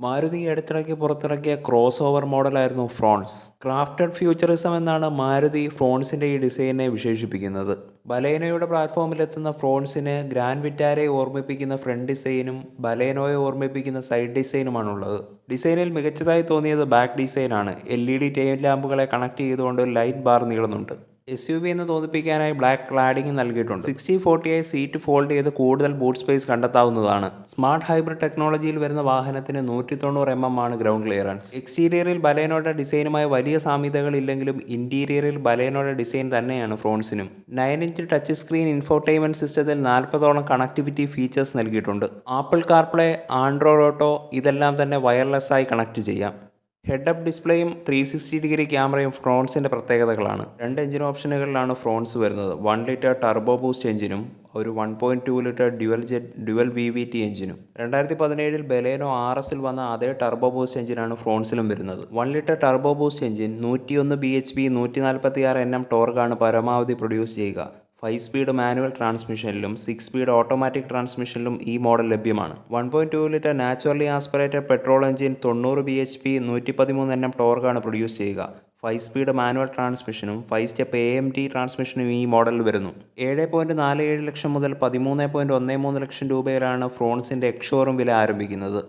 മാരുതി അടുത്തിടയ്ക്ക് പുറത്തിറക്കിയ cross over മോഡലായിരുന്നു ഫ്രോൺസ്. ക്രാഫ്റ്റഡ് ഫ്യൂച്ചറിസം എന്നാണ് മാരുതി ഫ്രോൺസിന്റെ ഈ ഡിസൈനെ വിശേഷിപ്പിക്കുന്നത്. ബലേനോയുടെ പ്ലാറ്റ്ഫോമിലെത്തുന്ന ഫ്രോൺസിന് ഗ്രാൻഡ് വിറ്റാരെ ഓർമ്മിപ്പിക്കുന്ന ഫ്രണ്ട് ഡിസൈനും ബലേനോയെ ഓർമ്മിപ്പിക്കുന്ന സൈഡ് ഡിസൈനുമാണുള്ളത്. ഡിസൈനിൽ മികച്ചതായി തോന്നിയത് ബാക്ക് ഡിസൈനാണ്. എൽ ഇ ഡി ടെയിൽ ലാമ്പുകളെ കണക്ട് ചെയ്തുകൊണ്ട് ലൈറ്റ് ബാർ നീളുന്നുണ്ട്. എസ് യു വി എന്ന് തോന്നിപ്പിക്കാനായി ബ്ലാക്ക് ക്ലാഡിംഗ് നൽകിയിട്ടുണ്ട്. സിക്സ്റ്റി ഫോർട്ടി ആയി സീറ്റ് ഫോൾഡ് ചെയ്ത് കൂടുതൽ ബൂട്ട് സ്പേസ് കണ്ടെത്താവുന്നതാണ്. സ്മാർട്ട് ഹൈബ്രിഡ് ടെക്നോളജിയിൽ വരുന്ന വാഹനത്തിന് നൂറ്റി തൊണ്ണൂറ് എം എം ആണ് ഗ്രൗണ്ട് ക്ലിയറൻസ് എക്സ്റ്റീരിയറിൽ ബലേനോയുടെ ഡിസൈനുമായി വലിയ സാമ്യതകൾ ഇല്ലെങ്കിലും ഇന്റീരിയറിൽ ബലേനോയുടെ ഡിസൈൻ തന്നെയാണ് ഫ്രോൺസിനും nine inch touch screen infotainment സിസ്റ്റത്തിൽ നാൽപ്പതോളം കണക്ടിവിറ്റി ഫീച്ചേഴ്സ് നൽകിയിട്ടുണ്ട്. ആപ്പിൾ കാർപ്ലേ ആൻഡ്രോയിഡ് ഓട്ടോ ഇതെല്ലാം തന്നെ വയർലെസ് ആയി കണക്ട് ചെയ്യാം. ഹെഡ് അപ്പ് ഡിസ്പ്ലേയും ത്രീ സിക്സ്റ്റി ഡിഗ്രി ക്യാമറയും ഫ്രോൺസിന്റെ പ്രത്യേകതകളാണ്. രണ്ട് എഞ്ചിൻ ഓപ്ഷനുകളിലാണ് ഫ്രോൺസ് വരുന്നത്. വൺ ലിറ്റർ ടർബോ ബൂസ്റ്റ് എഞ്ചിനും ഒരു one point two litre dual jet dual V V T എഞ്ചിനും രണ്ടായിരത്തി പതിനേഴിൽ ബലേനോ ആർ എസിൽ വന്ന അതേ ടർബോ ബൂസ്റ്റ് എഞ്ചിനാണ് ഫ്രോൺസിലും വരുന്നത്. One litre turbo boost engine നൂറ്റിയൊന്ന് ബി എച്ച് പി നൂറ്റി നാൽപ്പത്തി ആറ് എൻ എം ടോർക്കാണ് പരമാവധി പ്രൊഡ്യൂസ് ചെയ്യുക. ഫൈവ് സ്പീഡ് മാനുവൽ ട്രാൻസ്മിഷനിലും സിക്സ് സ്പീഡ് ഓട്ടോമാറ്റിക് ട്രാൻസ്മിഷനിലും ഈ മോഡൽ ലഭ്യമാണ്. One point two litre naturally aspirated petrol engine തൊണ്ണൂറ് ബി എച്ച് പി നൂറ്റി പതിമൂന്ന് എണ്ണം ടോർക്കാണ് പ്രൊഡ്യൂസ് ചെയ്യുക. Five speed manual ട്രാൻസ്മിഷനും five step A M T ട്രാൻസ്മിഷനും ഈ മോഡലിൽ വരുന്നു. ഏഴ് പോയിന്റ് നാല് ഏഴ് ലക്ഷം മുതൽ പതിമൂന്ന് പോയിന്റ് ഒന്ന് മൂന്ന് ലക്ഷം രൂപയിലാണ് ഫ്രോൺസിന്റെ എക്ഷോറും വില ആരംഭിക്കുന്നത്.